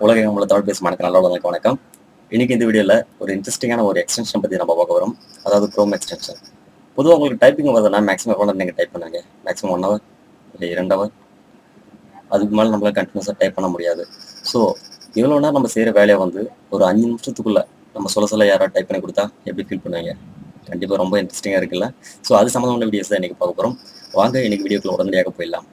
உலகம் நம்மள தமிழ் பேசும் வணக்கம் நல்ல வணக்கம். வணக்கம் இன்னைக்கு இந்த வீடியோவில் ஒரு இன்ட்ரெஸ்டிங்கான ஒரு எக்ஸ்டென்ஷன் பற்றி நம்ம பார்க்க வரோம் அதாவது க்ரோம் எக்ஸ்டென்ஷன் பொதுவாக உங்களுக்கு டைப்பிங் வருதுன்னா மேக்ஸிமம் எவ்வளோ நீங்கள் டைப் பண்ணுங்க மேக்ஸிமம் ஒன் ஹவர் இல்லை இரண்டு ஹவர் அதுக்கு மேலே நம்மளால் கண்டினியூஸாக டைப் பண்ண முடியாது. ஸோ இவ்வளோ நேரம் நம்ம செய்கிற வேலையை வந்து ஒரு அஞ்சு நிமிஷத்துக்குள்ள நம்ம சொல்ல சொல்ல யாராவது டைப் பண்ணி கொடுத்தா எப்படி ஃபீல் பண்ணுவீங்க? கண்டிப்பாக ரொம்ப இன்ட்ரெஸ்டிங்காக இருக்குல்ல. ஸோ அது சம்மந்தமான வீடியோஸ் தான் இன்றைக்கி பார்க்க போகிறோம் வாங்க இன்னைக்கு வீடியோக்குள்ள உடனடியாக போயிடலாம்.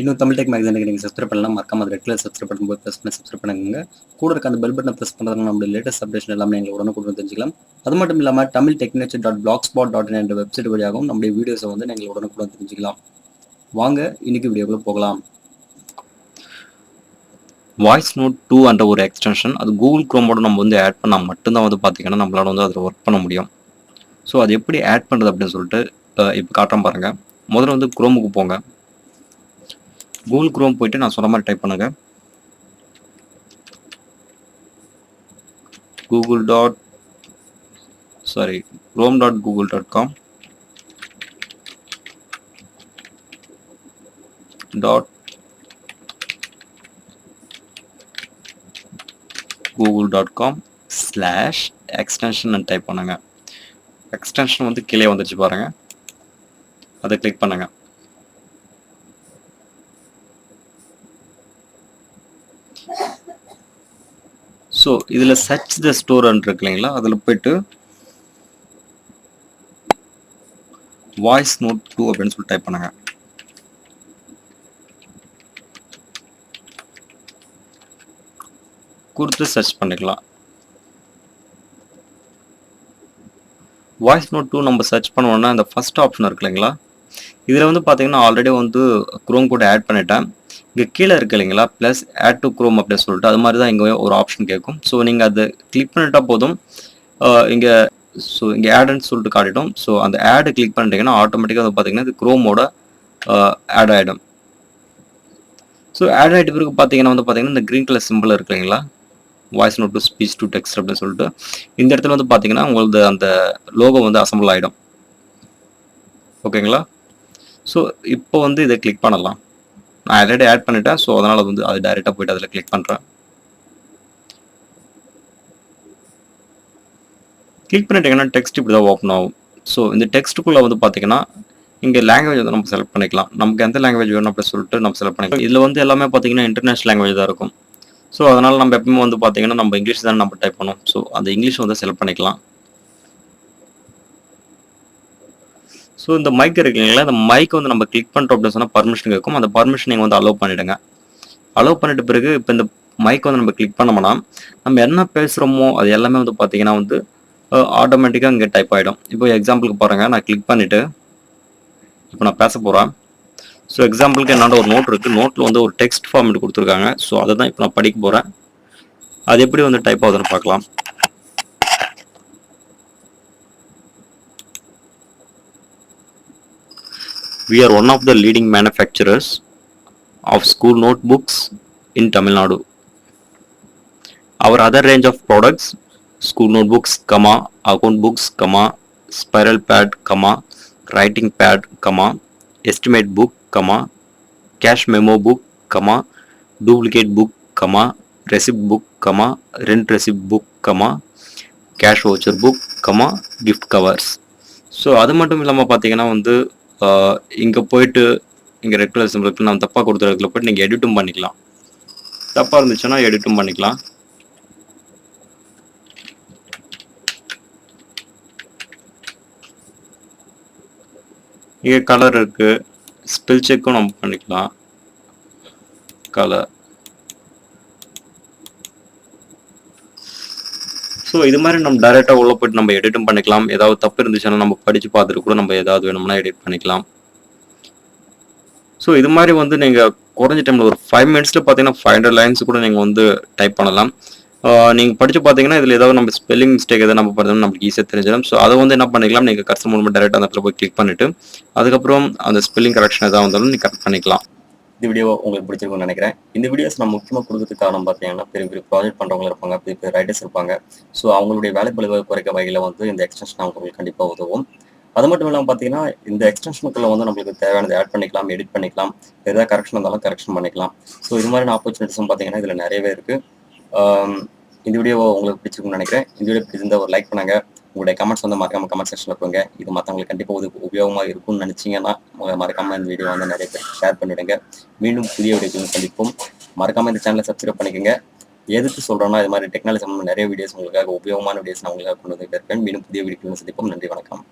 இன்னும் தமிழ் டெக் மேக்ஸினுக்கு நீங்கள் சப்ஸ்கிரைப் பண்ணலாம் மறக்காம அது ரெட் கலர் சப்ஸ்கிரைப் பண்ணும்போது ப்ரெஸ் பண்ணி சப்ஸ்கிரைப் பண்ணுங்க கூட இருக்க அந்த பெல் பட்டனை ப்ரெஸ் பண்ணுறதுனால நம்மளுடைய லேட்டஸ்ட் அப்டேஷன் எல்லாமே நீங்கள் உடனுக்குடன் தெரிஞ்சிக்கலாம். அது மட்டும் இல்லாமல் Tamil technature dot blogspot dot in என்ற வெப்சைட் வழியாகவும் நம்முடைய வீடியோஸை வந்து நீங்கள் உடனுக்குடன் தெரிஞ்சுக்கலாம். வாங்க இன்னைக்கு வீடியோக்குள்ள போகலாம். வாய்ஸ் நோட் டூ என்ற ஒரு எக்ஸ்டென்ஷன் அது கூகுள் குரோமோட நம்ம வந்து ஆட் பண்ணால் மட்டும்தான் வந்து பார்த்தீங்கன்னா நம்மளால் வந்து அதில் ஒர்க் பண்ண முடியும். ஸோ அது எப்படி ஆட் பண்ணுறது அப்படின்னு சொல்லிட்டு இப்போ காட்டுறோம் பாருங்கள் முதல்ல வந்து குரோமுக்கு போங்க. கூகுள் குரோம் போயிட்டு நான் சொன்ன மாதிரி டைப் பண்ணுங்க. Google dot sorry Chrome dot Google dot com dot Google dot com slash extension type பண்ணுங்க. எக்ஸ்டென்ஷன் வந்து கீழே வந்துச்சு பாருங்க. அதை கிளிக் பண்ணுங்க. ஸோ இதில் சர்ச் த ஸ்டோர் இருக்கு இல்லைங்களா? அதில் போயிட்டு வாய்ஸ் நோட் டூ அப்படின்னு சொல்லி டைப் பண்ணுங்க. கொடுத்து சர்ச் பண்ணிக்கலாம். வாய்ஸ் நோட் டூ நம்ம சர்ச் பண்ணோம்னா இந்த ஃபர்ஸ்ட் ஆப்ஷன் இருக்கு இல்லைங்களா? இதில் வந்து பார்த்தீங்கன்னா ஆல்ரெடி வந்து குரோம் கூட ஆட் பண்ணிட்டேன். இங்கே கீழே இருக்கு இல்லைங்களா? ப்ளஸ் ஆட் டு குரோம் அப்படின்னு சொல்லிட்டு அது மாதிரி தான் இங்கே ஒரு ஆப்ஷன் கேட்கும். ஸோ நீங்கள் அதை கிளிக் பண்ணிட்டா போதும். இங்கே ஸோ இங்கே ஆடுன்னு சொல்லிட்டு காட்டிட்டோம். ஸோ அந்த ஆடு கிளிக் பண்ணிட்டீங்கன்னா ஆட்டோமேட்டிக்காக வந்து பார்த்தீங்கன்னா இது குரோமோட ஆட் ஆகிடும் ஸோ ஆட் ஆகிட்ட பிறகு பார்த்தீங்கன்னா வந்து பார்த்தீங்கன்னா இந்த க்ரீன் கலர் சிம்பிள் இருக்கு இல்லைங்களா? Voice note to speech to text அப்படின்னு சொல்லிட்டு. இந்த இடத்துல வந்து பார்த்தீங்கன்னா உங்களது அந்த லோகோ வந்து அசம்பிள் ஆகிடும் ஓகேங்களா ஸோ இப்போ வந்து இதை கிளிக் பண்ணலாம். நான் ஆல்ரெடி ஆட் பண்ணிட்டேன். ஸோ அதனால் வந்து அது டைரெக்டாக போயிட்டு அதில் கிளிக் பண்ணுறேன் கிளிக் பண்ணிட்டீங்கன்னா டெக்ஸ்ட் இப்படி தான் ஓப்பன் ஆகும். ஸோ இந்த டெக்ஸ்ட்டுக்குள்ளே வந்து பார்த்தீங்கன்னா இங்கே லாங்குவேஜ் வந்து நம்ம செலக்ட் பண்ணிக்கலாம். நமக்கு எந்த லாங்குவேஜ் வேணும் அப்படின்னு சொல்லிட்டு நம்ம செலக்ட் பண்ணிக்கலாம். இதில் வந்து எல்லாமே பார்த்தீங்கன்னா இன்டர்நேஷனல் லாங்குவேஜ் தான் இருக்கும். ஸோ அதனால் நம்ம எப்பவுமே வந்து பார்த்தீங்கன்னா நம்ம இங்கிலீஷ் தான் நம்ம டைப் பண்ணோம். ஸோ அந்த இங்கிலீஷ் வந்து செலக்ட் பண்ணிக்கலாம். ஸோ இந்த மைக் இருக்குங்களா? இந்த மைக் வந்து நம்ம கிளிக் பண்ணுறோம் அப்படின்னு சொன்னால் பர்மிஷன் கேட்கும். அந்த பர்மிஷன் நீங்கள் வந்து அலோவ் பண்ணிவிடுங்க அலோவ் பண்ணிட்டு பிறகு இப்போ இந்த மைக் வந்து நம்ம கிளிக் பண்ணோம்னா நம்ம என்ன பேசுகிறோமோ அது எல்லாமே வந்து பார்த்தீங்கன்னா வந்து ஆட்டோமேட்டிக்காக இங்கே டைப் ஆகிடும் இப்போ எக்ஸாம்பிளுக்கு பாருங்கள் நான் கிளிக் பண்ணிவிட்டு இப்போ நான் பேச போகிறேன் ஸோ எக்ஸாம்பிளுக்கு என்னோட ஒரு நோட் இருக்குது நோட்டில் வந்து ஒரு டெக்ஸ்ட் ஃபார்மேட் கொடுத்துருக்காங்க. ஸோ அதை தான் இப்போ நான் படிக்க போகிறேன் அது எப்படி வந்து டைப் ஆகுதுன்னு பார்க்கலாம். We are one of the leading manufacturers of school notebooks in Tamil Nadu. Our other range of products, school notebooks, comma, account books, comma, spiral pad, comma, writing pad, comma, estimate book, comma, cash memo book, comma, duplicate book, comma, receipt book, comma, rent receipt book, comma, cash voucher book, comma, gift covers. So அது மட்டும் இல்லாமல் பார்த்தீங்கன்னா வந்து இங்கே போயிட்டு இங்கே red colour சிம்பிளுக்கு நான் தப்பாக கொடுத்த இடத்துல போயிட்டு நீங்கள் எடிட்டும் பண்ணிக்கலாம். தப்பாக இருந்துச்சுன்னா எடிட்டும் பண்ணிக்கலாம். இங்கே கலர் இருக்கு. ஸ்பெல் செக்கும் நம்ம பண்ணிக்கலாம். கலர் ஸோ இது மாதிரி நம்ம டைரெக்டாக உள்ள போயிட்டு நம்ம எடிட்டும் பண்ணிக்கலாம். ஏதாவது தப்பு இருந்துச்சுன்னா நம்ம படித்து பார்த்துட்டு கூட நம்ம ஏதாவது வேணும்னா எடிட் பண்ணிக்கலாம். ஸோ இது மாதிரி வந்து நீங்கள் குறைஞ்ச டைமில் ஒரு ஃபைவ் மினிட்ஸில் பார்த்தீங்கன்னா ஃபைவ் ஹண்ட்ரட் லைன்ஸ் கூட நீங்கள் வந்து டைப் பண்ணலாம். நீங்கள் படித்து பார்த்தீங்கன்னா இதில் ஏதாவது நம்ம ஸ்பெல்லிங் மிஸ்டேக் எதாவது நம்ம பார்த்தோம்னா நமக்கு ஈஸியாக தெரிஞ்சிடும். ஸோ அதை வந்து என்ன பண்ணிக்கலாம்? நீங்கள் கஸ்டமர் மூலமாக டேரெக்டாக அந்த இடத்துல போய் கிளிக் பண்ணிவிட்டு அதுக்கப்புறம் அந்த ஸ்பெல்லிங் கரெக்ஷன் எதாவது வந்தாலும் நீங்கள் கரெக்ட் பண்ணிக்கலாம். இந்த வீடியோ உங்களுக்கு பிடிச்சிருக்கும்னு நினைக்கிறேன். இந்த வீடியோஸ் நான் முக்கியமாக கொடுக்கறதுக்கு காரணம் பார்த்தீங்கன்னா பெரிய பெரிய ப்ராஜெக்ட் பண்ணுறவங்க இருப்பாங்க பெரிய பெரிய ரைட்டர்ஸ் இருப்பாங்க. ஸோ அவங்களுடைய வேலை வேலைப்பழுவை குறைக்க வகையில் வந்து இந்த எக்ஸ்டென்ஷன் அவங்களுக்கு கண்டிப்பாக உதவும். அது மட்டும் இல்லாமல் பார்த்தீங்கன்னா இந்த எக்ஸ்டென்ஷனுக்குள்ள வந்து நம்மளுக்கு தேவையானதை ஆட் பண்ணிக்கலாம் எடிட் பண்ணிக்கலாம். எதாவது கரெக்ஷன் இருந்தாலும் கரெக்ஷன் பண்ணிக்கலாம். ஸோ இது மாதிரியான ஆப்பர்ச்சுனிட்டிஸும் பார்த்தீங்கன்னா இதில் நிறையவே இருக்குது இந்த வீடியோ உங்களுக்கு பிடிச்சிருக்கும்னு நினைக்கிறேன். இந்த வீடியோ பிடிச்சிருந்தா ஒரு லைக் பண்ணுங்கள் உங்களுடைய கமெண்ட்ஸ் வந்து மறக்காம கமெண்ட் செக்ஷனில் போங்க. இது மற்றவங்களுக்கு கண்டிப்பாக உதவி உபயோகமாக இருக்கும்னு நினச்சிங்கன்னா மறக்காம இந்த வீடியோ வந்து நிறைய பேர் ஷேர் பண்ணிவிடுங்க மீண்டும் புதிய வீடியோக்களும் சந்திப்போம். மறக்காம இந்த சேனலை சப்ஸ்கிரைப் பண்ணிக்கோங்க. எதுக்கு சொல்கிறோன்னா இது மாதிரி டெக்னாலஜி நிறைய வீடியோஸ் உங்களுக்காக உபயோகமான வீடியோஸ் நான் உங்களுக்காக கொண்டு வந்து இருப்பேன் மீண்டும் புதிய வீடியோக்களும் சந்திப்போம். நன்றி வணக்கம்.